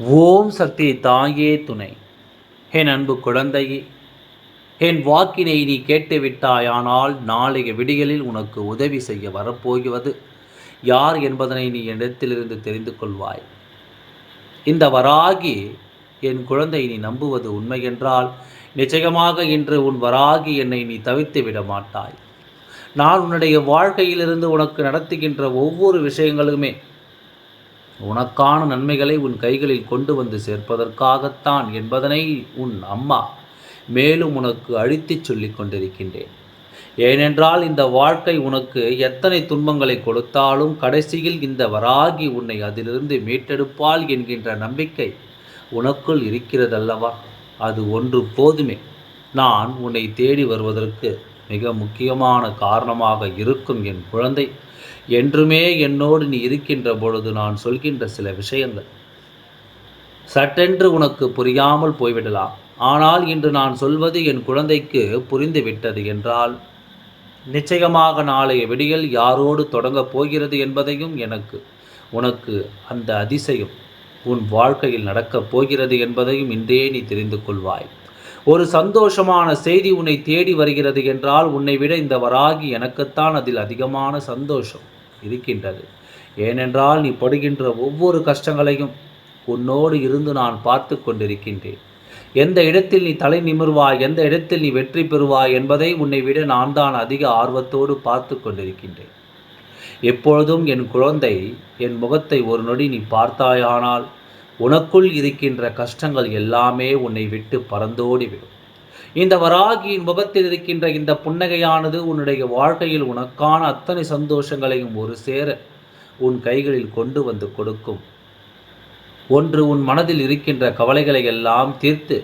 ஓம் சக்தி தாயே துணை. என் அன்பு குழந்தையே என் வாக்கினை நீ கேட்டுவிட்டாயானால் நாளைய விடிகளில் உனக்கு உதவி செய்ய வரப்போகிறது. யார் என்பதனை நீ இடத்திலிருந்து தெரிந்து கொள்வாய். இந்த வராகி என் குழந்தை நீ நம்புவது உண்மை என்றால் நிச்சயமாக இன்று உன் வராகி என்னை நீ தவித்து விட மாட்டாய். நான் உன்னுடைய வாழ்க்கையிலிருந்து உனக்கு நடத்துகின்ற ஒவ்வொரு விஷயங்களுமே உனக்கான நன்மைகளை உன் கைகளில் கொண்டு வந்து சேர்ப்பதற்காகத்தான் என்பதனை உன் அம்மா மேலும் உனக்கு அழித்துச் சொல்லிக் கொண்டிருக்கின்றேன். ஏனென்றால் இந்த வாழ்க்கை உனக்கு எத்தனை துன்பங்களை கொடுத்தாலும் கடைசியில் இந்த வராகி உன்னை அதிலிருந்து மீட்டெடுப்பாள் என்கின்ற நம்பிக்கை உனக்குள் இருக்கிறதல்லவா? அது ஒன்று போதுமே. நான் உன்னை தேடி வருவதற்கு மிக முக்கியமான காரணமாக இருக்கும் என் குழந்தை. என்றுமே என்னோடு நீ இருக்கின்ற பொழுது நான் சொல்கின்ற சில விஷயங்கள். சட்டென்று உனக்கு புரியாமல் போய்விடலாம் ஆனால் இன்று நான் சொல்வது என் குழந்தைக்கு புரிந்துவிட்டது என்றால் நிச்சயமாக நாளைய விடியல் யாரோடு தொடங்கப் போகிறது என்பதையும் எனக்கு உனக்கு அந்த அதிசயம் உன் வாழ்க்கையில் நடக்கப் போகிறது என்பதையும் இன்றே நீ தெரிந்து கொள்வாய். ஒரு சந்தோஷமான செய்தி உன்னை தேடி வருகிறது என்றால் உன்னை விட இந்த வராகி எனக்குத்தான் அதில் அதிகமான சந்தோஷம். இருக்கின்றது. ஏனென்றால் நீ படுகின்ற ஒவ்வொரு கஷ்டங்களையும் உன்னோடு இருந்து நான் பார்த்து கொண்டிருக்கின்றேன். எந்த இடத்தில் நீ தலை நிமிர்வாய் எந்த இடத்தில் நீ வெற்றி பெறுவாய் என்பதை உன்னை விட நான் தான் அதிக ஆர்வத்தோடு பார்த்து கொண்டிருக்கின்றேன். எப்பொழுதும் என் குழந்தை என் முகத்தை ஒரு நொடி நீ பார்த்தாயானால் உனக்குள் இருக்கின்ற கஷ்டங்கள் எல்லாமே உன்னை விட்டு பறந்தோடிவிடும். இந்த வராகியின் முகத்தில் இருக்கின்ற இந்த புன்னகையானது உன்னுடைய வாழ்க்கையில் உனக்கான அத்தனை சந்தோஷங்களையும் ஒரு சேர உன் கைகளில் கொண்டு வந்து கொடுக்கும். ஒன்று உன் மனதில் இருக்கின்ற கவலைகளை எல்லாம் தீர்த்து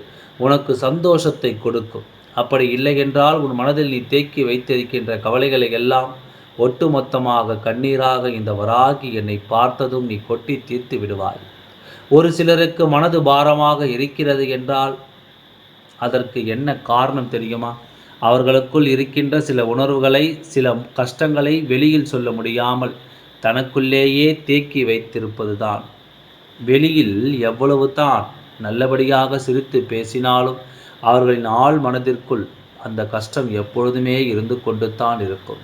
உனக்கு சந்தோஷத்தை கொடுக்கும். அப்படி இல்லை என்றால் உன் மனதில் நீ தேக்கி வைத்திருக்கின்ற கவலைகளை எல்லாம் ஒட்டுமொத்தமாக கண்ணீராக இந்த வராகி என்னை பார்த்ததும் நீ கொட்டி தீர்த்து விடுவாய். ஒரு சிலருக்கு மனது பாரமாக இருக்கிறது என்றால் அதற்கு என்ன காரணம் தெரியுமா? அவர்களுக்குள் இருக்கின்ற சில உணர்வுகளை சில கஷ்டங்களை வெளியில் சொல்ல முடியாமல் தனக்குள்ளேயே தேக்கி வைத்திருப்பது தான் வெளியில் எவ்வளவு தான் நல்லபடியாக சிரித்து பேசினாலும் அவர்களின் ஆள் மனதிற்குள் அந்த கஷ்டம் எப்பொழுதுமே இருந்து கொண்டு தான் இருக்கும்.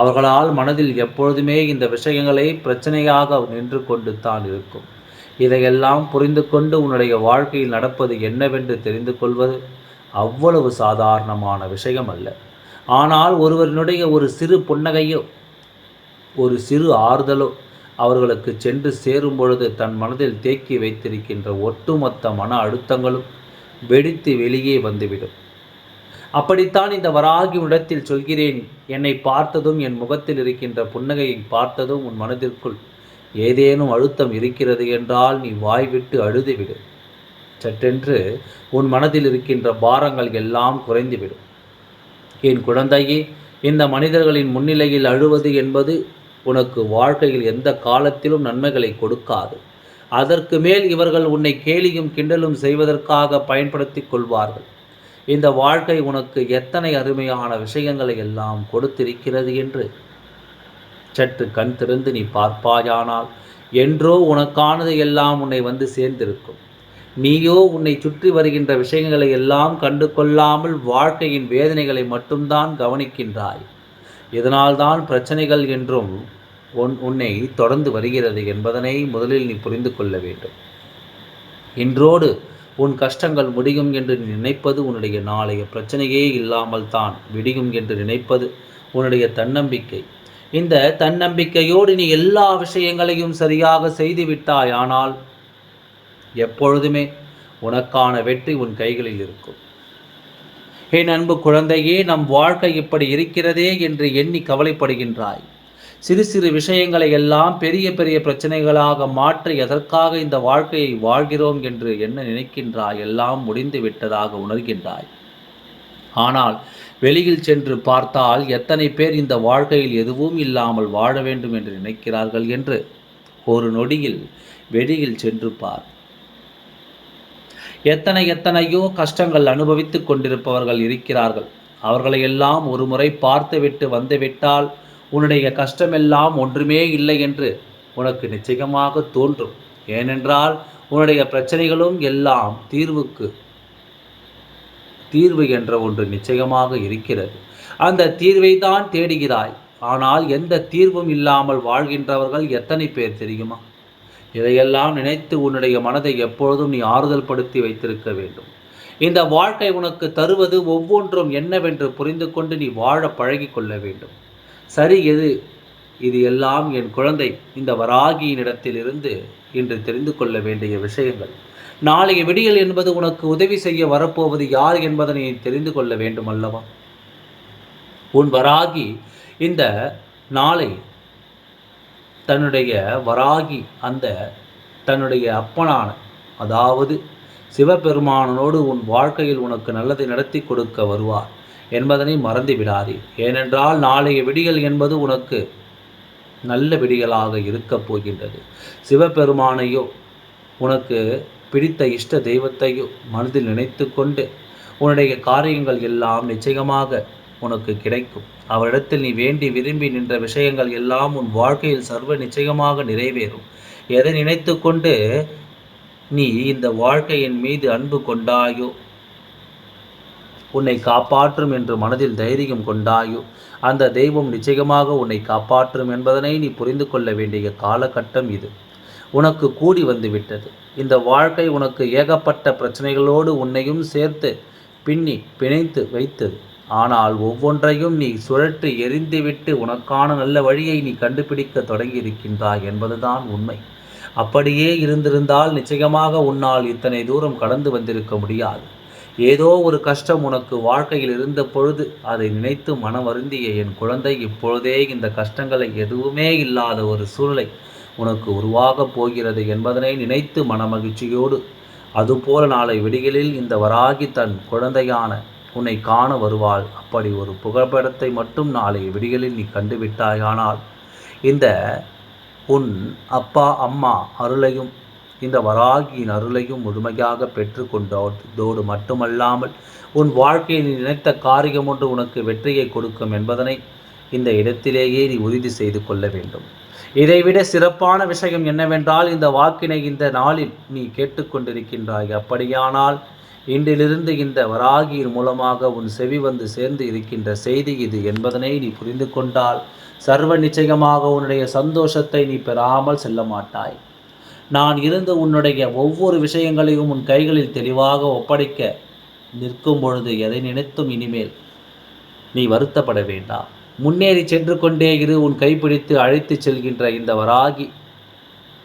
அவர்களால் மனதில் எப்பொழுதுமே இந்த விஷயங்களை பிரச்சனையாக நின்று கொண்டு தான் இருக்கும். இதையெல்லாம் புரிந்து கொண்டு உன்னுடைய வாழ்க்கையில் நடப்பது என்னவென்று தெரிந்து கொள்வது அவ்வளவு சாதாரணமான விஷயம் அல்ல. ஆனால் ஒருவரினுடைய ஒரு சிறு புன்னகையோ ஒரு சிறு ஆறுதலோ அவர்களுக்கு சென்று சேரும் பொழுது தன் மனதில் தேக்கி வைத்திருக்கின்ற ஒட்டுமொத்த மன அழுத்தங்களும் வெடித்து வெளியே வந்துவிடும். அப்படித்தான் இந்த வராகி இடத்தில் சொல்கிறேன். என்னை பார்த்ததும் என் முகத்தில் இருக்கின்ற புன்னகையை பார்த்ததும் உன் மனதிற்குள் ஏதேனும் அழுத்தம் இருக்கிறது என்றால் நீ வாய்விட்டு அழுதுவிடு. சட்டென்று உன் மனதில் இருக்கின்ற பாரங்கள் எல்லாம் குறைந்துவிடும். என் குழந்தையே இந்த மனிதர்களின் முன்னிலையில் அழுவது என்பது உனக்கு வாழ்க்கையில் எந்த காலத்திலும் நன்மைகளை கொடுக்காது. அதற்கு மேல் இவர்கள் உன்னை கேலியும் கிண்டலும் செய்வதற்காக பயன்படுத்தி கொள்வார்கள். இந்த வாழ்க்கை உனக்கு எத்தனை அருமையான விஷயங்களை எல்லாம் கொடுத்திருக்கிறது என்று சற்று கண் திறந்து நீ பார்ப்பாயானால் என்றோ உனக்கானது எல்லாம் உன்னை வந்து சேர்ந்திருக்கும். நீயோ உன்னை சுற்றி வருகின்ற விஷயங்களை எல்லாம் கண்டு கொள்ளாமல் வாழ்க்கையின் வேதனைகளை மட்டும்தான் கவனிக்கின்றாய். இதனால்தான் பிரச்சனைகள் என்றும் உன் உன்னை தொடர்ந்து வருகிறது என்பதனை முதலில் நீ புரிந்து கொள்ள வேண்டும். இன்றோடு உன் கஷ்டங்கள் முடியும் என்று நீ நினைப்பது உன்னுடைய நாளைய பிரச்சனையே இல்லாமல் தான் விடியும் என்று நினைப்பது உன்னுடைய தன்னம்பிக்கை. இந்த தன்னம்பிக்கையோடு நீ எல்லா விஷயங்களையும் சரியாக செய்து விட்டாய் ஆனால் எப்பொழுதுமே உனக்கான வெற்றி உன் கைகளில் இருக்கும். என் அன்பு குழந்தையே நம் வாழ்க்கை இப்படி இருக்கிறதே என்று எண்ணி கவலைப்படுகின்றாய். சிறு சிறு விஷயங்களை எல்லாம் பெரிய பெரிய பிரச்சனைகளாக மாற்றி எதற்காக இந்த வாழ்க்கையை வாழ்கிறோம் என்று என்ன நினைக்கின்றாய்? எல்லாம் முடிந்து விட்டதாக உணர்கின்றாய். ஆனால் வெளியில் சென்று பார்த்தால் எத்தனை பேர் இந்த வாழ்க்கையில் எதுவும் இல்லாமல் வாழ வேண்டும் என்று நினைக்கிறார்கள் என்று ஒரு நொடியில் வெளியில் சென்று பார். எத்தனை எத்தனையோ கஷ்டங்கள் அனுபவித்து கொண்டிருப்பவர்கள் இருக்கிறார்கள். அவர்களையெல்லாம் ஒரு முறை பார்த்துவிட்டு வந்துவிட்டால் உன்னுடைய கஷ்டமெல்லாம் ஒன்றுமே இல்லை என்று உனக்கு நிச்சயமாக தோன்றும். ஏனென்றால் உன்னுடைய பிரச்சனைகளும் எல்லாம் தீர்வுக்கு தீர்வு என்ற ஒன்று நிச்சயமாக இருக்கிறது. அந்த தீர்வை தான் தேடுகிறாய். ஆனால் எந்த தீர்வும் இல்லாமல் வாழ்கின்றவர்கள் எத்தனை பேர் தெரியுமா? இதையெல்லாம் நினைத்து உன்னுடைய மனதை எப்பொழுதும் நீ ஆறுதல் படுத்தி வைத்திருக்க வேண்டும். இந்த வாழ்க்கை உனக்கு தருவது ஒவ்வொன்றும் என்னவென்று புரிந்து கொண்டு நீ வாழ பழகி கொள்ள வேண்டும். சரி எது? இது எல்லாம் என் குழந்தை இந்த வராகியின் இடத்திலிருந்து இன்று தெரிந்து கொள்ள வேண்டிய விஷயங்கள். நாளைய விடியல் என்பது உனக்கு உதவி செய்ய வரப்போவது யார் என்பதனை தெரிந்து கொள்ள வேண்டும் அல்லவா உன் வராகி இந்த நாளை தன்னுடைய வராகி அந்த தன்னுடைய அப்பனான அதாவது சிவபெருமானனோடு உன் வாழ்க்கையில் உனக்கு நல்லதை நடத்தி கொடுக்க வருவார் என்பதனை மறந்து விடாதே. ஏனென்றால் நாளைய விடியல் என்பது உனக்கு நல்ல விடிகளாக இருக்கப் போகின்றது. சிவபெருமானையோ உனக்கு பிடித்த இஷ்ட தெய்வத்தையோ மனதில் நினைத்து கொண்டு உன்னுடைய காரியங்கள் எல்லாம் நிச்சயமாக உனக்கு கிடைக்கும். அவரிடத்தில் நீ வேண்டி விரும்பி நின்ற விஷயங்கள் எல்லாம் உன் வாழ்க்கையில் சர்வ நிச்சயமாக நிறைவேறும். எதை நினைத்து கொண்டு நீ இந்த வாழ்க்கையின் மீது அன்பு கொண்டாயோ உன்னை காப்பாற்றும் என்று மனதில் தைரியம் கொண்டாயோ? அந்த தெய்வம் நிச்சயமாக உன்னை காப்பாற்றும் என்பதனை நீ புரிந்து கொள்ள வேண்டிய காலகட்டம் இது. உனக்கு கூடி வந்துவிட்டது. இந்த வாழ்க்கை உனக்கு ஏகப்பட்ட பிரச்சனைகளோடு உன்னையும் சேர்த்து பின்னி பிணைத்து வைத்தது. ஆனால் ஒவ்வொன்றையும் நீ சுழற்றி எரிந்துவிட்டு உனக்கான நல்ல வழியை நீ கண்டுபிடிக்க தொடங்கியிருக்கின்றாய் என்பதுதான் உண்மை. அப்படியே இருந்திருந்தால் நிச்சயமாக உன்னால் இத்தனை தூரம் கடந்து வந்திருக்க முடியாது. ஏதோ ஒரு கஷ்டம் உனக்கு வாழ்க்கையில் இருந்த பொழுது அதை நினைத்து மனம் வருந்திய என் குழந்தை இப்பொழுதே இந்த கஷ்டங்களை எதுவுமே இல்லாத ஒரு சூழலை உனக்கு உருவாகப் போகிறது என்பதனை நினைத்து மனமகிழ்ச்சியோடு அதுபோல நாளை விடிகளில் இந்த வராகி தன் குழந்தையான உன்னை காண வருவாள். அப்படி ஒரு புகைப்படத்தை மட்டும் நாளை விடிகளில் நீ கண்டுவிட்டாயானால் இந்த உன் அப்பா அம்மா அருளையும் இந்த வராகியின் அருளையும் முழுமையாக பெற்றுக்கொண்டதோடு மட்டுமல்லாமல் உன் வாழ்க்கையில் நீ நினைத்த காரியம் ஒன்று உனக்கு வெற்றியை கொடுக்கும் என்பதனை இந்த இடத்திலேயே நீ உறுதி செய்து கொள்ள வேண்டும். இதைவிட சிறப்பான விஷயம் என்னவென்றால் இந்த வாக்கினை இந்த நாளில் நீ கேட்டுக்கொண்டிருக்கின்றாய் அப்படியானால் இன்றிலிருந்து இந்த வராகியின் மூலமாக உன் செவி வந்து சேர்ந்து இருக்கின்ற செய்தி இது என்பதனை நீ புரிந்து கொண்டால் சர்வ நிச்சயமாக உன்னுடைய சந்தோஷத்தை நீ பெறாமல் செல்ல மாட்டாய். நான் இருந்து உன்னுடைய ஒவ்வொரு விஷயங்களையும் உன் கைகளில் தெளிவாக ஒப்படைக்க நிற்கும் பொழுது எதை நினைத்தும் இனிமேல் நீ வருத்தப்பட வேண்டாம். முன்னேறி சென்று கொண்டே இரு உன் கைப்பிடித்து அழைத்துச் செல்கின்ற இந்த வராகி.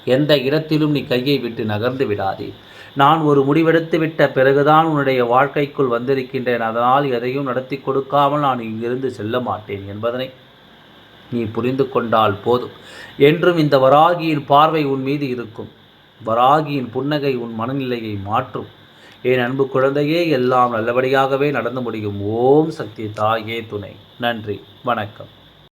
எந்த இடத்திலும் நீ கையை விட்டு நகர்ந்து விடாதே. நான் ஒரு முடிவெடுத்து விட்ட பிறகுதான் உன்னுடைய வாழ்க்கைக்குள் வந்திருக்கின்றேன். அதனால் எதையும் நடத்தி கொடுக்காமல் நான் இங்கிருந்து செல்ல மாட்டேன் என்பதனை நீ புரிந்து கொண்டால் போதும். என்றும் இந்த வராகியின் பார்வை உன் மீது இருக்கும். வராகியின் புன்னகை உன் மனநிலையை மாற்றும். என் அன்பு குழந்தையே எல்லாம் நல்லபடியாகவே நடந்து முடியும். ஓம் சக்தி தாயே துணை. நன்றி. வணக்கம்.